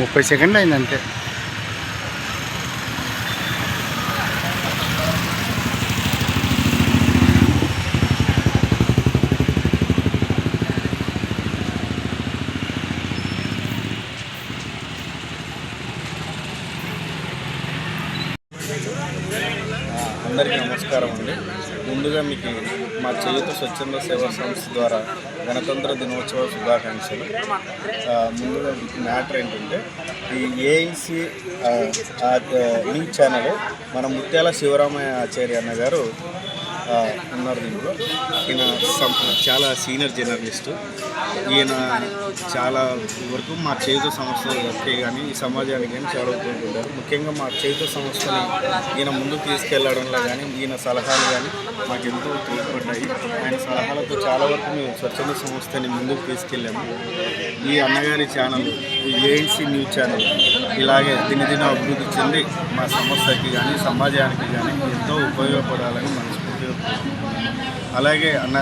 ముప్పై సెకండ్ అయింది అంతే. అందరికీ నమస్కారం అండి. ముందుగా మీకు మా చేయుత స్వచ్ఛంద సేవా సంస్థ ద్వారా గణతంత్ర దినోత్సవ శుభాకాంక్షలు. ముందుగా మ్యాటర్ ఏంటంటే ఈ ఏఐసి న్యూస్ ఛానల్ మన ముత్యాల శివరామయ్య ఆచార్య అన్న గారు ఉన్నారు దీంట్లో ఈయన సం- చాలా సీనియర్ జర్నలిస్టు. ఈయన చాలా వరకు మా చేయుత సంస్థలకి కానీ ఈ సమాజానికి కానీ చాలా ఉపయోగపడ్డారు. ముఖ్యంగా మా చేయుత సంస్థని ఈయన ముందుకు తీసుకెళ్ళడంలో కానీ ఈయన సలహాలు కానీ మాకు ఎంతో ఉపయోగపడ్డాయి. ఆయన సలహాలతో చాలా వరకు మేము స్వచ్ఛంద సంస్థని ముందుకు తీసుకెళ్ళాము. ఈ అన్నగారి ఛానల్ ఈ ఏఎన్సీ న్యూస్ ఛానల్ ఇలాగే దినదిన అభివృద్ధి చెంది మా సంస్థకి కానీ సమాజానికి కానీ ఎంతో ఉపయోగపడాలని మనం అలాగే అన్న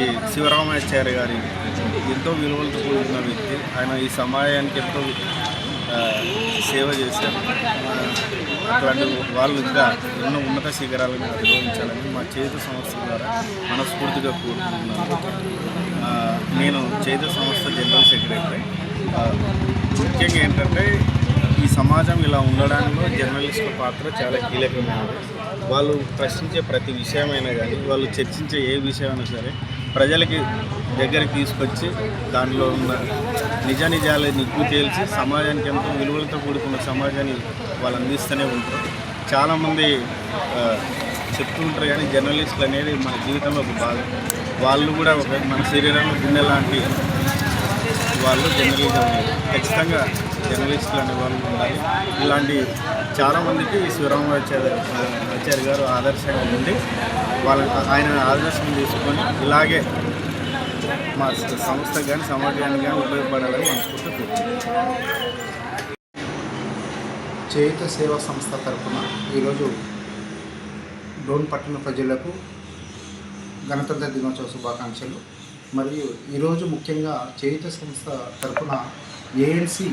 ఈ శివరామాచార్య గారి ఎంతో విలువలతో కూడిన వ్యక్తి. ఆయన ఈ సమాజానికి ఎంతో సేవ చేశారు. అట్లాంటి వాళ్ళు ఇంకా ఎన్నో ఉన్నత శిఖరాలను అధిరోహించాలని మా చేతి సంస్థ ద్వారా మనస్ఫూర్తిగా కోరుకుంటున్నాను. నేను చేతి సంస్థ జనరల్ సెక్రటరీ. ముఖ్యంగా ఏంటంటే ఈ సమాజం ఇలా ఉండడంలో జర్నలిస్టుల పాత్ర చాలా కీలకమైనది. వాళ్ళు ప్రశ్నించే ప్రతి విషయమైనా కానీ వాళ్ళు చర్చించే ఏ విషయమైనా సరే ప్రజలకి దగ్గరికి తీసుకొచ్చి దానిలో ఉన్న నిజ నిజాలు నిగ్గు తేల్చి సమాజానికి ఎంతో విలువలతో కూడుకున్న సమాజాన్ని వాళ్ళు అందిస్తూనే ఉంటారు. చాలామంది చెప్తుంటారు చెప్తూ ఉంటారు కానీ జర్నలిస్టులు అనేది మన జీవితంలో ఒక భాగం. వాళ్ళు కూడా ఒక మన శరీరంలో గుండె లాంటి వాళ్ళు జర్నలిజం ఖచ్చితంగా జర్నలిస్టులు అనే వాళ్ళు ఉండాలి ఇలాంటి చాలామందికి శివరామాచార్య ఆచార్య గారు ఆదర్శంగా ఉండి వాళ్ళ ఆయన ఆదర్శం తీసుకొని ఇలాగే మా సంస్థకు కానీ సమాజానికి కానీ ఉపయోగపడాలని మనసుకుంటూ చేయుత సేవా సంస్థ తరఫున ఈరోజు డోన్ పట్టణ ప్రజలకు గణతంత్ర దినోత్సవ శుభాకాంక్షలు. మరియు ఈరోజు ముఖ్యంగా చేయుత సంస్థ తరఫున ఏఎన్సి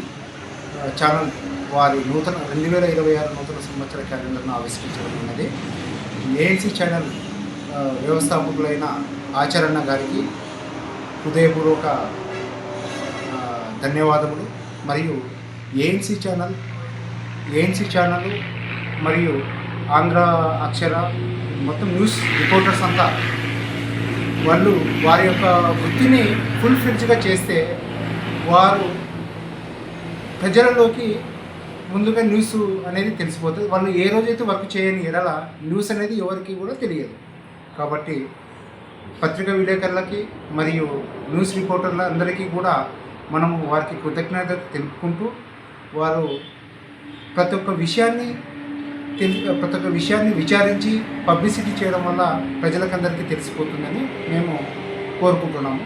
ఛానల్ వారి నూతన రెండు వేల ఇరవై ఆరు నూతన సంవత్సర క్యాలెండర్ను ఆవిష్కరించడం ఉన్నది ఛానల్ వ్యవస్థాపకులైన ఆచరణ గారికి హృదయపూర్వక ధన్యవాదములు. మరియు ఏఎన్సీ ఛానల్ ఏఎన్సీ ఛానల్ మరియు ఆంధ్ర అక్షర మొత్తం న్యూస్ రిపోర్టర్స్ అంతా వాళ్ళు వారి యొక్క వృత్తిని ఫుల్ ఫ్లెడ్జ్గా చేస్తే వారు ప్రజలలోకి ముందుగా న్యూస్ అనేది తెలిసిపోతుంది. వాళ్ళు ఏ రోజైతే వర్క్ చేయని ఎడల న్యూస్ అనేది ఎవరికి కూడా తెలియదు. కాబట్టి పత్రికా విలేకరులకి మరియు న్యూస్ రిపోర్టర్ల అందరికీ కూడా మనము వారికి కృతజ్ఞత తెలుపుకుంటూ వారు ప్రతి ఒక్క విషయాన్ని తెలి ప్రతి ఒక్క విషయాన్ని విచారించి పబ్లిసిటీ చేయడం వల్ల ప్రజలకందరికీ తెలిసిపోతుందని మేము కోరుకుంటున్నాము.